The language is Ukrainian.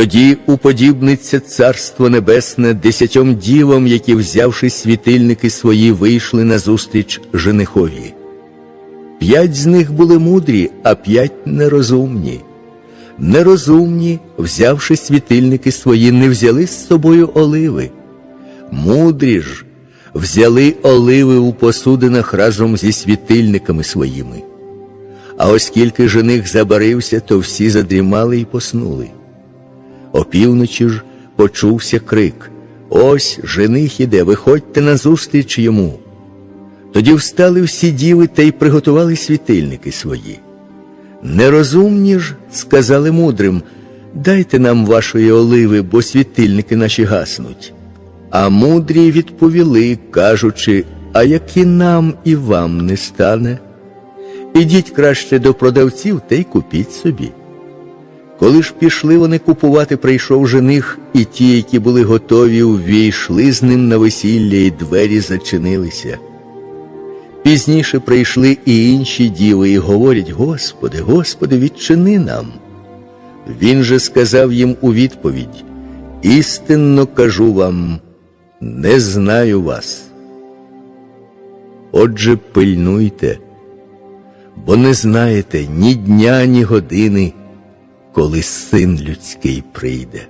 Тоді уподібниться Царство Небесне десятьом дівам, які, взявши світильники свої, вийшли назустріч женихові. П'ять з них були мудрі, а п'ять нерозумні. Нерозумні, взявши світильники свої, не взяли з собою оливи. Мудрі ж взяли оливи у посудинах разом зі світильниками своїми. А оскільки жених забарився, то всі задрімали і поснули. Опівночі ж почувся крик Ось жених іде, виходьте назустріч йому. Тоді встали всі діви та й приготували світильники свої. Нерозумні ж сказали мудрим Дайте нам вашої оливи, бо світильники наші гаснуть. А мудрі відповіли, кажучи, а як і нам і вам не стане. Ідіть краще до продавців та й купіть собі. Коли ж пішли вони купувати, прийшов жених, і ті, які були готові, увійшли з ним на весілля, і двері зачинилися. Пізніше прийшли і інші діви, і говорять: Господи, Господи, відчини нам. Він же сказав їм у відповідь: Істинно кажу вам, не знаю вас. Отже, пильнуйте, бо не знаєте ні дня, ні години, коли син людський прийде.